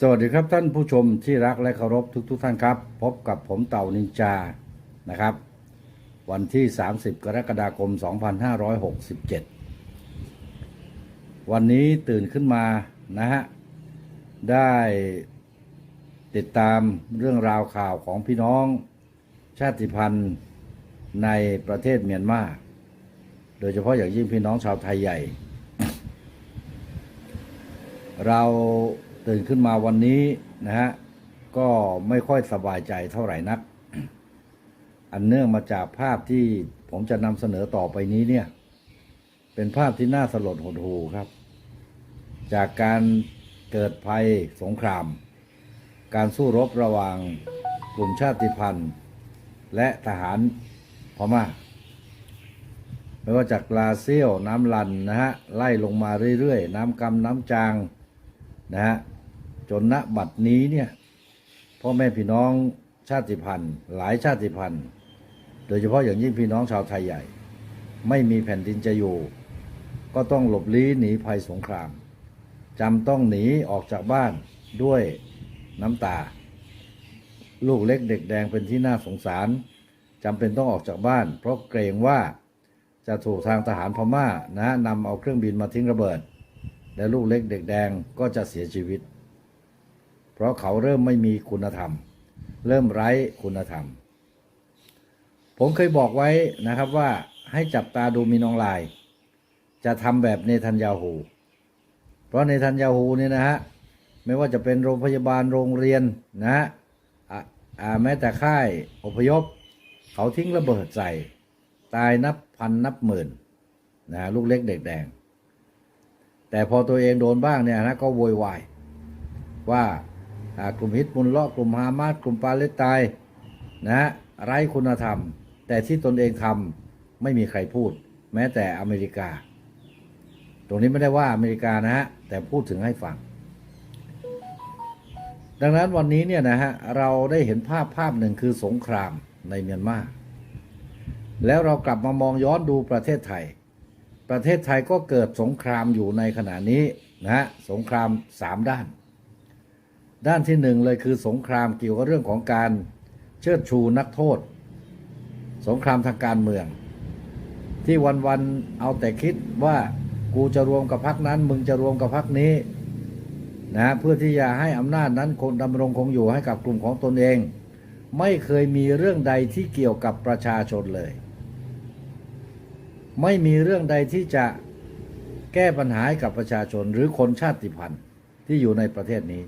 สวัสดีครับท่านผู้ชมที่รักและเคารพทุกทท่านครับ พบกับผมเต่านินจานะครับ วันที่ 30 กรกฎาคม 2567 วันนี้ตื่นขึ้นมานะฮะ ได้ติดตามเรื่องราวข่าวของพี่น้องชาติพันธุ์ในประเทศเมียนมา โดยเฉพาะอย่างยิ่งพี่น้องชาวไทยใหญ่ เรา ตื่นขึ้นมาวันนี้นะฮะก็ไม่ค่อยสบายใจเท่าไหร่นัก อันเนื่องมาจากภาพที่ผมจะนำเสนอต่อไปนี้เนี่ย เป็นภาพที่น่าสลดหดหูครับ จากการเกิดภัยสงคราม การสู้รบระหว่างกลุ่มชาติพันธุ์ และทหารพม่าไม่ว่าจากลาเซียวน้ำลันนะฮะไล่ลงมาเรื่อยๆ น้ำกำน้ำจางนะฮะ จนณบัดนี้เนี่ยพ่อแม่พี่น้องชาติพันธุ์ หลายชาติพันธุ์ โดยเฉพาะอย่างยิ่งพี่น้องชาวไทยใหญ่ ไม่มีแผ่นดินจะอยู่ ก็ต้องหลบลี้หนีภัยสงครามจำต้องหนีออกจากบ้านด้วยน้ำตา ลูกเล็กเด็กแดงเป็นที่น่าสงสารจำเป็นต้องออกจากบ้าน เพราะเกรงว่าจะถูกทางทหารพม่านะนำเอาเครื่องบินมาทิ้งระเบิด และลูกเล็กเด็กแดงก็จะเสียชีวิต เพราะเขาเริ่มไม่มีคุณธรรม เริ่มไร้คุณธรรม ผมเคยบอกไว้นะครับว่าให้จับตาดูมินอองลน์จะทำแบบเนทันยาฮูเพราะเนทันยาฮูเนี่ยนะฮะไม่ว่าจะเป็นโรงพยาบาลโรงเรียนนะฮะแม้แต่ค่ายอพยพ เขาทิ้งระเบิดใส่ ตายนับพันนับหมื่นนะฮะลูกเล็กเด็กแดง แต่พอตัวเองโดนบ้างเนี่ยนะก็โวยวายว่า กลุ่มฮิตมุลเลาะกลุ่มฮามาสกลุ่มปาเลสไตน์นะไร้คุณธรรม แต่ที่ตนเองทำไม่มีใครพูด แม้แต่อเมริกา ตรงนี้ไม่ได้ว่าอเมริกานะฮะแต่พูดถึงให้ฟัง ดังนั้นวันนี้เนี่ยนะฮะเราได้เห็นภาพภาพหนึ่งคือสงครามในเมียนมาแล้วเรากลับมามองย้อนดูประเทศไทย ประเทศไทยก็เกิดสงครามอยู่ในขณะนี้นะฮะสงครามสามด้าน ด้านที่หนึ่งเลยคือสงครามเกี่ยวกับเรื่องของการเชิดชูนักโทษ สงครามทางการเมือง ที่วันๆเอาแต่คิดว่ากูจะรวมกับพรรคนั้น มึงจะรวมกับพรรคนี้นะเพื่อที่จะให้อำนาจนั้นคงดำรงคงอยู่ให้กับกลุ่มของตนเอง ไม่เคยมีเรื่องใดที่เกี่ยวกับประชาชนเลย ไม่มีเรื่องใดที่จะแก้ปัญหาให้กับประชาชนหรือคนชาติพันธุ์ที่อยู่ในประเทศนี้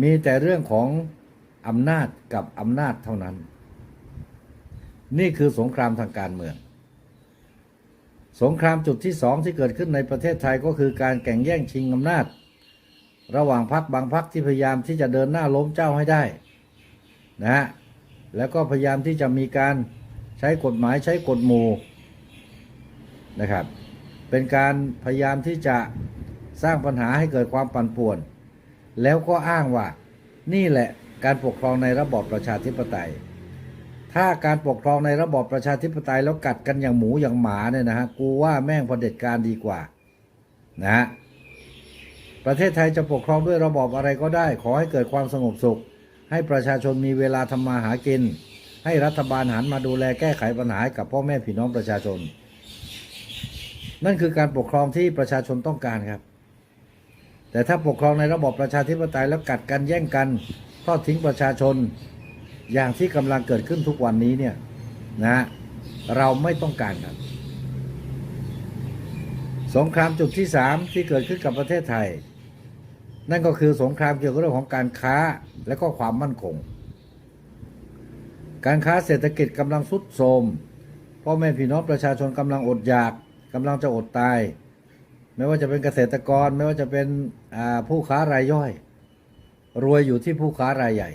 มีแต่เรื่องของอำนาจกับอำนาจเท่านั้น นี่คือสงครามทางการเมือง สงครามจุดที่สองที่เกิดขึ้นในประเทศไทยก็คือการแข่งแย่งชิงอำนาจ ระหว่างพรรคบางพรรคที่พยายามที่จะเดินหน้าล้มเจ้าให้ได้นะฮะแล้วก็พยายามที่จะมีการใช้กฎหมายใช้กฎหมู่นะครับ เป็นการพยายามที่จะสร้างปัญหาให้เกิดความปั่นป่วน แล้วก็อ้างว่า นี่แหละการปกครองในระบอบประชาธิปไตย ถ้าการปกครองในระบอบประชาธิปไตยแล้วกัดกันอย่างหมูอย่างหมาเนี่ยนะฮะกูว่าแม่งเผด็จการดีกว่านะฮะประเทศไทยจะปกครองด้วยระบอบอะไรก็ได้ ขอให้เกิดความสงบสุข ให้ประชาชนมีเวลาทำมาหากิน ให้รัฐบาลหันมาดูแลแก้ไขปัญหากับพ่อแม่พี่น้องประชาชน นั่นคือการปกครองที่ประชาชนต้องการครับ แต่ถ้าปกครองในระบอบประชาธิปไตยแล้วกัดกันแย่งกันทอดทิ้งประชาชนอย่างที่กำลังเกิดขึ้นทุกวันนี้เนี่ยนะเราไม่ต้องการครับ สงครามจุดที่สามที่เกิดขึ้นกับประเทศไทย นั่นก็คือสงครามเกี่ยวกับเรื่องของการค้าและก็ความมั่นคง การค้าเศรษฐกิจกำลังทรุดโทรมพ่อแม่พี่น้องประชาชนกำลังอดอยากกำลังจะอดตาย ไม่ว่าจะเป็นเกษตรกร ไม่ว่าจะเป็นผู้ค้ารายย่อย รวยอยู่ที่ผู้ค้ารายใหญ่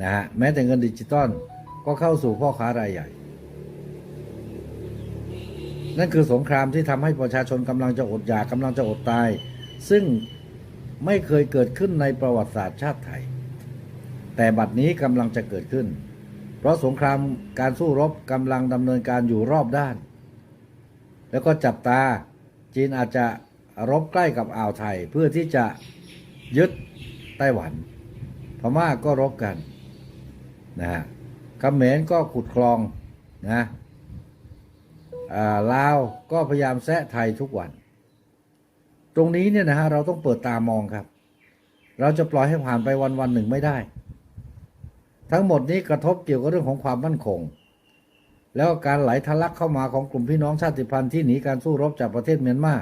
นะฮะแม้แต่เงินดิจิตอลก็เข้าสู่พ่อค้ารายใหญ่ นั่นคือสงครามที่ทำให้ประชาชนกำลังจะอดอยากกำลังจะอดตาย ซึ่งไม่เคยเกิดขึ้นในประวัติศาสตร์ชาติไทย แต่บัดนี้กำลังจะเกิดขึ้น เพราะสงครามการสู้รบกำลังดำเนินการอยู่รอบด้าน แล้วก็จับตา จีนอาจจะรบใกล้กับอ่าวไทยเพื่อที่จะยึดไต้หวัน พม่าก็รบกันนะฮะเขมรก็ขุดคลองนะลาวก็พยายามแซะไทยทุกวัน ตรงนี้เนี่ยนะฮะเราต้องเปิดตามองครับ เราจะปล่อยให้ผ่านไปวันวันหนึ่งไม่ได้ ทั้งหมดนี้กระทบเกี่ยวกับเรื่องของความมั่นคง แล้วการไหลทะลักเข้ามาของกลุ่มพี่น้องชาติพันธุ์ที่หนีการสู้รบจากประเทศเมียนมา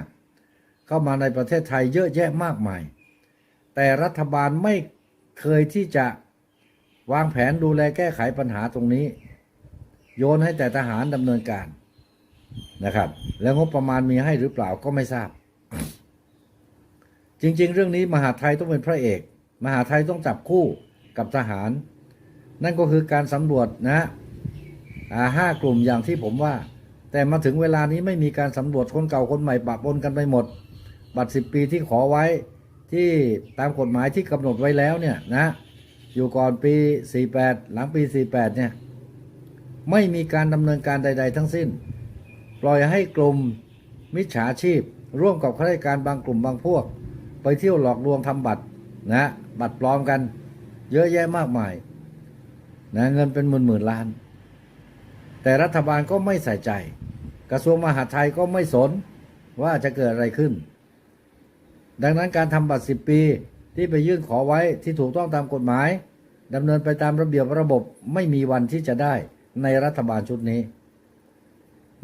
เข้ามาในประเทศไทยเยอะแยะมากมาย แต่รัฐบาลไม่เคยที่จะวางแผนดูแลแก้ไขปัญหาตรงนี้ โยนให้แต่ทหารดำเนินการนะครับ แล้วงบประมาณมีให้หรือเปล่าก็ไม่ทราบ จริง ๆ เรื่องนี้มหาไทยต้องเป็นพระเอก มหาไทยต้องจับคู่กับทหาร นั่นก็คือการสำรวจนะฮะ ห้ากลุ่มอย่างที่ผมว่า แต่มาถึงเวลานี้ไม่มีการสำรวจคนเก่าคนใหม่ปะปนกันไปหมด บัตรสิบปีที่ขอไว้ที่ตามกฎหมายที่กำหนดไว้แล้วเนี่ยนะอยู่ก่อนปี 48 หลังปี 48 เนี่ย ไม่มีการดำเนินการใด ๆ ทั้งสิ้น ปล่อยให้กลุ่มมิจฉาชีพ ร่วมกับข้าราชการบางกลุ่มบางพวก ไปเที่ยวหลอกลวงทำบัตรนะบัตรปลอมกัน เยอะแยะมากมายนะเงินเป็นหมื่นหมื่นล้าน แต่รัฐบาลก็ไม่ใส่ใจ กระทรวงมหาดไทยก็ไม่สนว่าจะเกิดอะไรขึ้น ดังนั้นการทำบัตรสิบปีที่ไปยื่นขอไว้ที่ถูกต้องตามกฎหมายดำเนินไปตามระเบียบระบบไม่มีวันที่จะได้ในรัฐบาลชุดนี้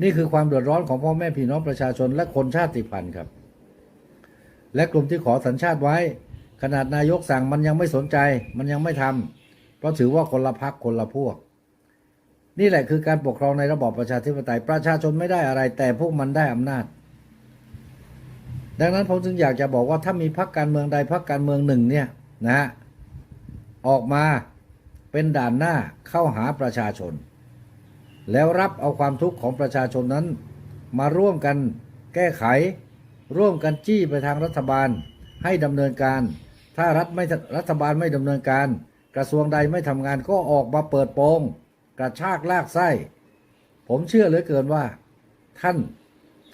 นี่คือความเดือดร้อนของพ่อแม่พี่น้องประชาชนและคนชาติพันธุ์ครับ และกลุ่มที่ขอสัญชาติไว้ ขนาดนายกสั่งมันยังไม่สนใจ มันยังไม่ทำเพราะถือว่าคนละพักคนละพวก นี่แหละคือการปกครองในระบอบประชาธิปไตยประชาชนไม่ได้อะไร แต่พวกมันได้อำนาจ ดังนั้นผมจึงอยากจะบอกว่าถ้ามีพรรคการเมืองใดพรรคการเมืองหนึ่งเนี่ยนะฮะออกมาเป็นด่านหน้าเข้าหาประชาชน แล้วรับเอาความทุกข์ของประชาชนนั้น มาร่วมกันแก้ไข ร่วมกันจี้ไปทางรัฐบาลให้ดำเนินการ ถ้ารัฐไม่รัฐบาลไม่ดำเนินการ กระทรวงใดไม่ทำงานก็ออกมาเปิดโปง กระชากลากไส้ ผมเชื่อเหลือเกินว่า ท่าน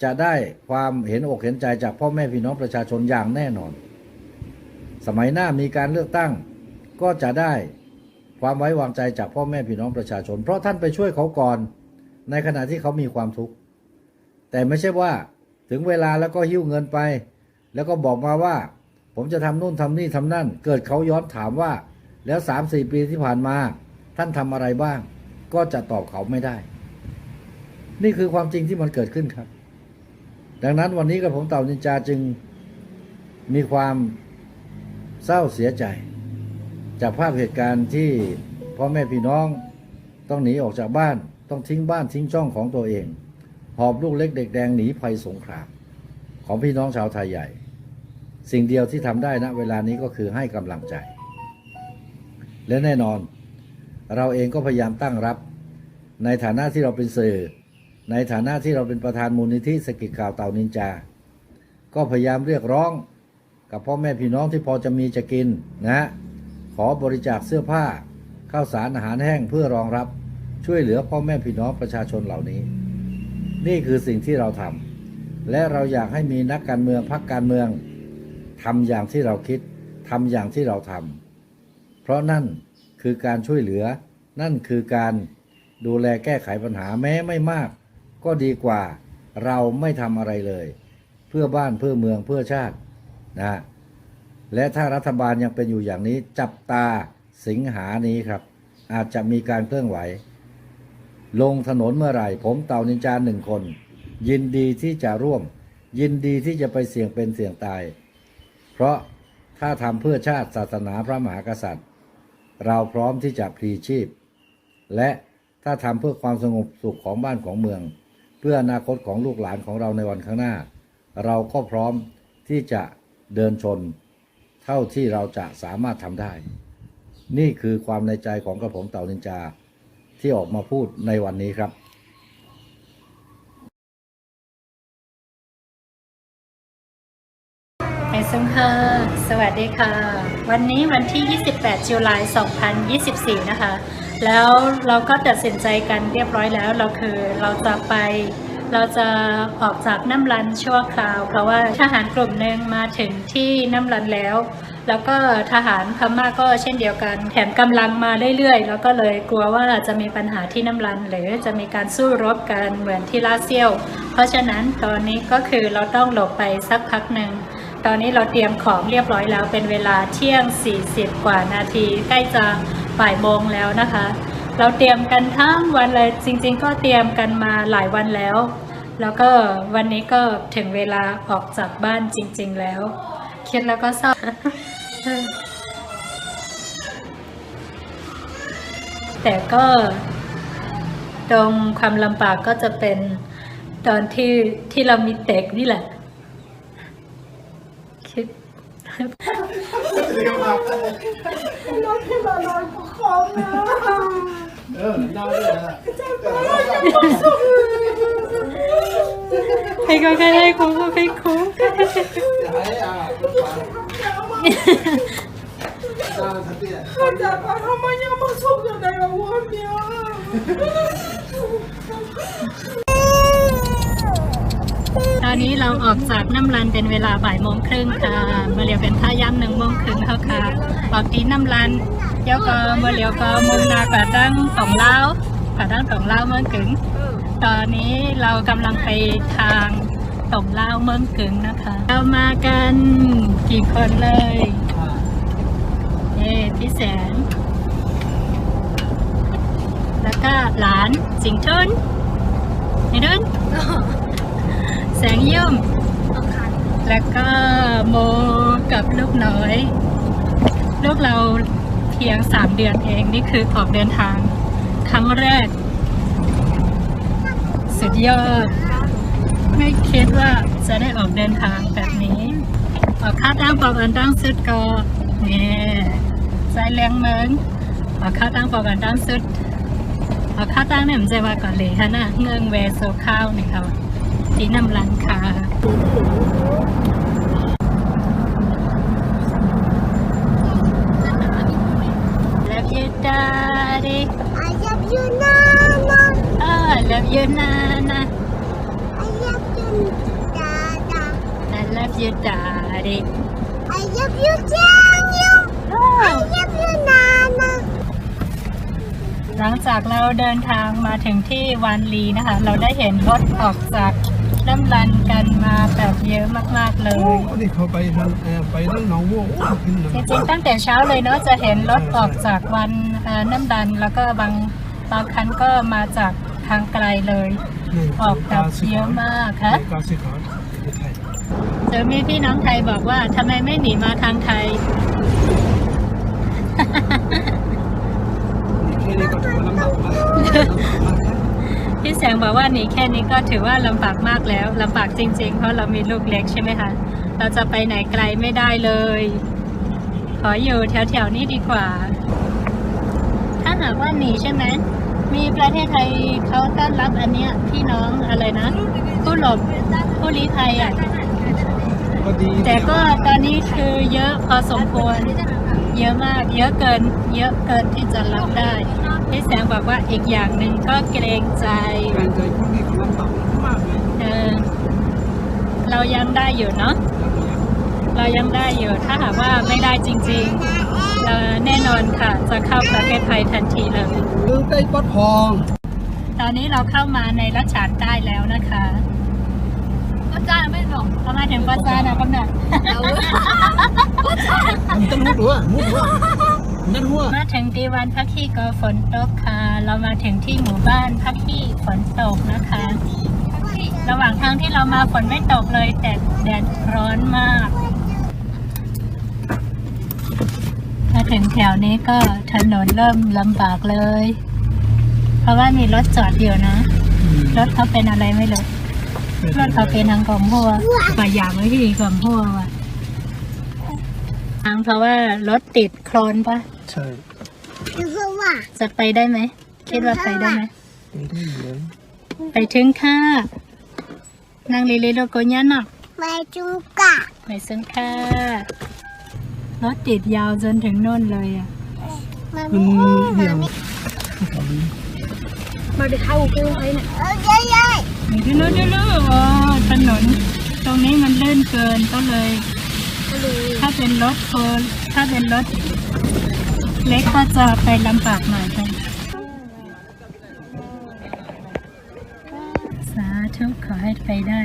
จะได้ความเห็นอกเห็นใจจากพ่อแม่พี่น้องประชาชนอย่างแน่นอน สมัยหน้ามีการเลือกตั้ง ก็จะได้ความไว้วางใจจากพ่อแม่พี่น้องประชาชน เพราะท่านไปช่วยเขาก่อน ในขณะที่เขามีความทุกข์แต่ไม่ใช่ว่าถึงเวลาแล้วก็หิ้วเงินไป แล้วก็บอกมาว่า ผมจะทำนู่นทำนี่ทำนั่น เกิดเขาย้อนถามว่า แล้วสามสี่ปีที่ผ่านมา ท่านทำอะไรบ้าง ก็จะตอบเขาไม่ได้ นี่คือความจริงที่มันเกิดขึ้นครับ ดังนั้นวันนี้กับผมเต่านินจาจึงมีความเศร้าเสียใจ จากภาพเหตุการณ์ที่พ่อแม่พี่น้องต้องหนีออกจากบ้านต้องทิ้งบ้านทิ้งช่องของตัวเอง หอบลูกเล็กเด็กแดงหนีภัยสงคราม ของพี่น้องชาวไทยใหญ่ สิ่งเดียวที่ทำได้ณเวลานี้ก็คือให้กำลังใจ และแน่นอน เราเองก็พยายามตั้งรับ ในฐานะที่เราเป็นสื่อ ในฐานะที่เราเป็นประธานมูลนิธิสกิจข่าวเต่านินจา ก็พยายามเรียกร้องกับพ่อแม่พี่น้องที่พอจะมีจะกินนะฮะขอบริจาคเสื้อผ้าข้าวสารอาหารแห้งเพื่อรองรับช่วยเหลือพ่อแม่พี่น้องประชาชนเหล่านี้ นี่คือสิ่งที่เราทำและเราอยากให้มีนักการเมืองพรรคการเมืองทำอย่างที่เราคิดทำอย่างที่เราทำเพราะนั่น คือการช่วยเหลือ นั่นคือการดูแลแก้ไขปัญหาแม้ไม่มาก ก็ดีกว่าเราไม่ทำอะไรเลย เพื่อบ้านเพื่อเมืองเพื่อชาตินะและถ้ารัฐบาลยังเป็นอยู่อย่างนี้จับตาสิงหานี้ครับ อาจจะมีการเคลื่อนไหว ลงถนนเมื่อไหร่ ผมเต่านินจาหนึ่งคน ยินดีที่จะร่วม ยินดีที่จะไปเสี่ยงเป็นเสี่ยงตาย เพราะถ้าทำเพื่อชาติศาสนาพระมหากษัตริย์ เราพร้อมที่จะพลีชีพ และถ้าทำเพื่อความสงบสุขของบ้านของเมือง เพื่ออนาคตของลูกหลานของเราในวันข้างหน้า เราก็พร้อมที่จะเดินชน เท่าที่เราจะสามารถทำได้ นี่คือความในใจของกระผมเต่านินจาที่ออกมาพูดในวันนี้ครับ ไอซุงค่ะสวัสดีค่ะ วันนี้วันที่ 28จุลาย2024 นะคะ แล้วเราก็ตัดสินใจกันเรียบร้อยแล้ว เราคือเราจะไป เราจะออกจากน้ำรันชั่วคราว เพราะว่าทหารกลุ่มหนึ่งมาถึงที่น้ำรันแล้ว แล้วก็ทหารพม่าก็เช่นเดียวกัน แถมกำลังมาเรื่อยๆ แล้วก็เลยกลัวว่าจะมีปัญหาที่น้ำรัน หรือจะมีการสู้รบกันเหมือนที่ลาเซียว เพราะฉะนั้นตอนนี้ก็คือเราต้องหลบไปสักพักหนึ่ง ตอนนี้เราเตรียมของเรียบร้อยแล้วเป็นเวลาเที่ยง 40 กว่านาที ใกล้จะบ่ายโมงแล้วนะคะ เราเตรียมกันทั้งวันเลยจริง ๆ ก็เตรียมกันมาหลายวันแล้ว แล้วก็วันนี้ก็ถึงเวลาออกจากบ้านจริง ๆ แล้วเคิดแล้วก็เศร้าแต่ก็ตรงความลำบากก็จะเป็นตอนที่ที่เรามีเด็กนี่แหละ คิด ให้ก็แค่ให้คุ้มก็ให้คุ้ม Kenapa namanya masuk ke dalam wamnya? ตอนนี้เราออกจากน้ำรันเป็นเวลาบ่ายโมงครึ่งค่ะเมื่อเรียวเป็นท่าย่ำหนึ่งโมงครึ่งเท่าค่ะออกตีน้ำรันเดี๋ยวก็เมื่อเรียวก็มุ่งหน้ากระดังของเล้ากระดังของเล้าเมืองกึ๋งตอนนี้เรากำลังไปทางตงเล้าเมืองกึ๋งนะคะ เรามากันกี่คนเลยเอ้พี่แสนแล้วก็หลานสิงห์ทุนไอ้ดุน แสงยุ่มแล้วก็โมกับลูกน้อย ลูกเราเพียงสามเดือนเองนี่คือออกเดินทาง ครั้งแรก สุดยอด ไม่คิดว่าจะได้ออกเดินทางแบบนี้ ออกค่าตั้งปอบอันตั้งสุดก็เนี่ยใจแรงเมืองออกค่าตั้งปอบอันตั้งสุดออกค่าตั้งเนี่ยมันจะว่าก่อนเลยฮะนะเงืองเวโซข้าวนี่ค่ะ ที่นำรันค่ะ Love you daddy I love you, Nana. oh love you nana I love you, Dada. I love you daddy I love you, Daniel. I oh. love you, Nana. หลังจากเราเดินทางมาถึงที่วานลีนะคะ เราได้เห็นรถออกจาก น้ำรันกันมาแบบเยอะมากๆเลย โอ้นี่เขาไปทางเอ่อไปทางหนองวัวโอ้ขึ้นหนังจริงๆตั้งแต่เช้าเลยเนาะจะเห็นรถออกจากวันเอ่อน้ำดันแล้วก็บางบางคันก็มาจากทางไกลเลย นี่ออกแบบเยอะมากค่ะ กาสิขาวไม่ใช่เจอมีพี่น้องไทยบอกว่าทำไมไม่หนีมาทางไทย นี่แค่นี้ก็ถือว่าลำบากมาก พี่แสงบอกว่าหนีแค่นี้ก็ถือว่าลำบากมากแล้วลำบากจริง ๆ เพราะเรามีลูกเล็กใช่ไหมคะเราจะไปไหนไกลไม่ได้เลย ขออยู่แถวๆนี้ดีกว่า ถ้าหากว่าหนีใช่ไหมมีประเทศไทยเขาต้อนรับอันเนี้ยพี่น้องอะไรนะผู้หลบผู้ลี้ภัยอะแต่ก็ตอนนี้คือเยอะพอสมควร เยอะมาก เยอะเกิน เยอะเกินที่จะรับได้ พี่แสงบอกว่าอีกอย่างหนึ่งก็เกรงใจการใจพวกนี้เขาลำบากมากเลยเออเรายังได้อยู่เนาะเรายังได้อยู่ถ้าหากว่าไม่ได้จริงๆเราแน่นอนค่ะ จะเข้าประเทศไทยทันทีเลยเมืองใต้ปัดพองตอนนี้เราเข้ามาในรัชฉานใต้แล้วนะคะป้าจ้าไม่หรอกเรามาถึงป้าจ้านะกำนันมันต้องมุดหัวมุดหัว นัดหัวมาถึงตีวันพักขี้ก็ฝนตกค่ะ เรามาถึงที่หมู่บ้านพักขี้ฝนตกนะคะ ระหว่างทางที่เรามาฝนไม่ตกเลยแต่แดดร้อนมาก มาถึงแถวนี้ก็ถนนเริ่มลำบากเลย เพราะว่ามีรถจอดอยู่นะ รถเขาเป็นอะไรไม่รู้รถเขาเป็นทางกลมหัวป่าอยางไว้ที่กลมหัวว่ะทางเพราะว่ารถติดโคลนปะ ใช่จะไปได้ไหมคิดว่าไปได้ไหมไม่ได้เลยไปถึงค่ะนางลีลีโลโกยันอะ Mai juga. ไปซึ่งค่ะรถติดยาวจนถึงโน่นเลยอะมันเหี่ยว Oh, ya, ya. มีที่โน่นด้วยลูกโอ้ถนนตรงนี้มันลื่นเกินก็เลย ถ้าเป็นรถโฟร์ถ้าเป็นรถ เล็กก็จะไปลำบากหน่อยกันสาธุขอให้ไปได้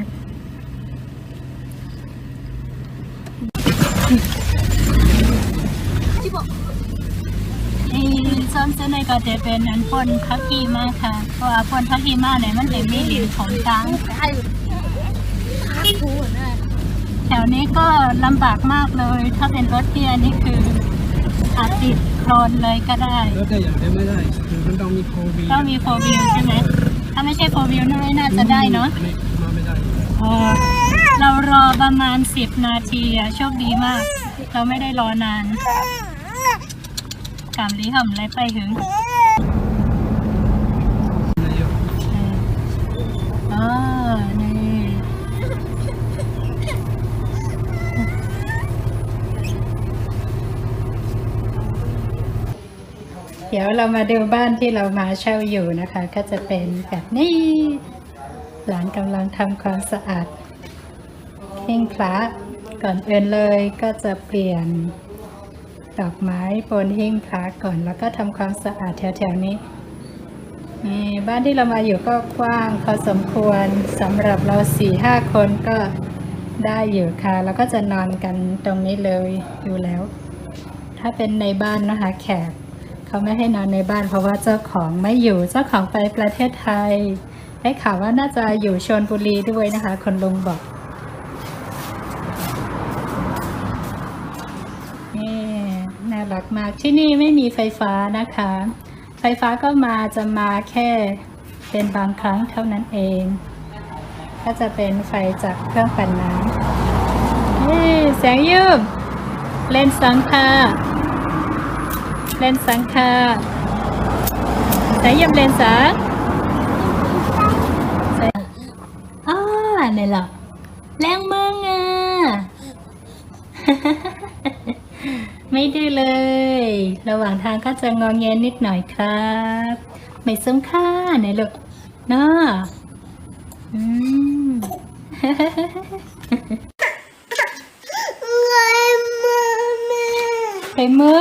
อีส้นเส้นในก็จะเป็นอันพ่นพักกีมากค่ะ เพราะว่าพ่นพักกีมากเนี่ยมันจะมีดินของกลางแถวนี้ก็ลำบากมากเลย ถ้าเป็นรถเทียนี่คือ อาจติดโคลนเลยก็ได้รถได้อย่างเดียวไม่ได้คือมันต้องมีโควิดต้องมีโฟวิวใช่ไหมถ้าไม่ใช่โฟวิวไม่น่าจะได้เนาะไม่มาไม่ได้เออเรารอประมาณ 10 นาทีอะโชคดีมาก เราไม่ได้รอนานกามลีห่ำไรไปถึง ดี๋ยวเรามาดูบ้านที่เรามาเช่าอยู่นะคะ ก็จะเป็นแบบนี้ หลานกำลังทำความสะอาดหิ้งพระก่อนอื่นเลยก็จะเปลี่ยนดอกไม้บนหิ้งพระก่อนแล้วก็ทำความสะอาดแถวๆนี้ นี่บ้านที่เรามาอยู่ก็กว้างพอสมควรสำหรับเราสี่ห้าคนก็ได้อยู่ค่ะ แล้วก็จะนอนกันตรงนี้เลยอยู่แล้ว ถ้าเป็นในบ้านนะคะแขก เขาไม่ให้นอนในบ้านเพราะว่าเจ้าของไม่อยู่เจ้าของไปประเทศไทย ได้ข่าวว่าน่าจะอยู่ชลบุรีด้วยนะคะคนลุงบอกนี่น่ารักมากที่นี่ไม่มีไฟฟ้านะคะ ไฟฟ้าก็มาจะมาแค่เป็นบางครั้งเท่านั้นเอง ก็จะเป็นไฟจากเครื่องปั่นน้ำเฮ้แสงยืมเล่นสังค่ะ เล่นสังค่ะแสงยืมเล่นสังแสงอ่าเนี่ยเหรอแรงมึงอะ ไม่ดื้อเลย ระหว่างทางก็จะงองแงนิดหน่อยครับ ไม่สมค่าเนี่ยลูกเนาะอืมไปมือ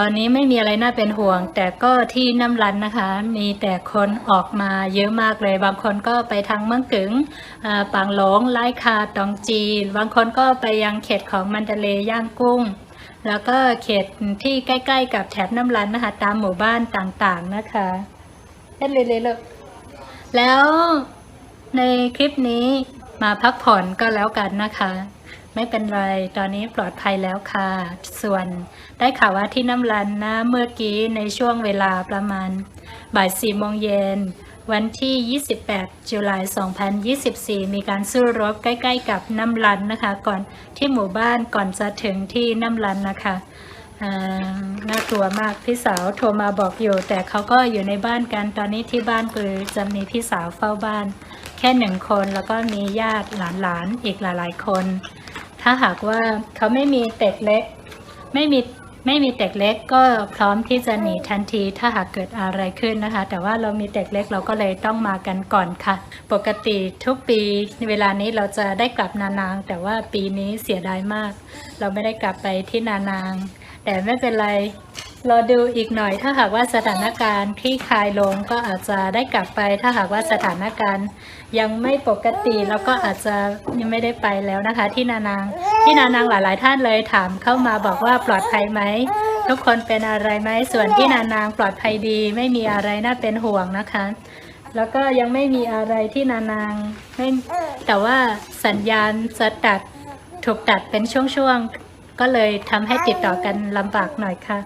ตอนนี้ไม่มีอะไรน่าเป็นห่วง แต่ก็ที่น้ำรันนะคะ มีแต่คนออกมาเยอะมากเลย บางคนก็ไปทางเมืองกึงปางหลงไลคาตองจีน บางคนก็ไปยังเขตของมันเดเลย่างกุ้ง แล้วก็เขตที่ใกล้ ๆ กับแถบน้ำรันนะคะ ตามหมู่บ้านต่างๆนะคะเล่นเลยเลยแล้วในคลิปนี้มาพักผ่อนก็แล้วกันนะคะ ไม่เป็นไร ตอนนี้ปลอดภัยแล้วค่ะ ส่วน ได้ข่าวว่าที่น้ำรันนะเมื่อกี้ในช่วงเวลาประมาณบ่ายสี่โมงเย็นวันที่ 28 จุลาย 2024 มีการสู้รบใกล้ ๆ กับน้ำรันนะคะ ก่อนที่หมู่บ้านก่อนจะถึงที่น้ำรันนะคะน่ากลัวมากพี่สาวโทรมาบอกอยู่ แต่เขาก็อยู่ในบ้านกันตอนนี้ที่บ้านคือจะมีพี่สาวเฝ้าบ้าน แค่หนึ่งคนแล้วก็มีญาติหลานๆอีกหลายๆคน ถ้าหากว่าเขาไม่มีเด็กเล็ก ไม่มี ไม่มีเด็กเล็กก็พร้อมที่จะหนีทันทีถ้าหากเกิดอะไรขึ้นนะคะ แต่ว่าเรามีเด็กเล็กเราก็เลยต้องมากันก่อนค่ะ ปกติทุกปีเวลานี้เราจะได้กลับนานาง แต่ว่าปีนี้เสียดายมาก เราไม่ได้กลับไปที่นานาง แต่ไม่เป็นไร รอดูอีกหน่อยถ้าหากว่าสถานการณ์คลี่คลายลงก็อาจจะได้กลับไป ถ้าหากว่าสถานการณ์ยังไม่ปกติแล้วก็อาจจะยังไม่ได้ไปแล้วนะคะ ที่นานางที่นานางหลายๆ ท่านเลยถามเข้ามาบอกว่าปลอดภัยไหมทุกคนเป็นอะไรไหมส่วนที่นานางปลอดภัยดี ไม่มีอะไรน่าเป็นห่วงนะคะ แล้วก็ยังไม่มีอะไรที่นานางไม่แต่ว่าสัญญาณจะตัดถูกตัดเป็นช่วงๆก็เลยทำให้ติดต่อกันลำบากหน่อยค่ะ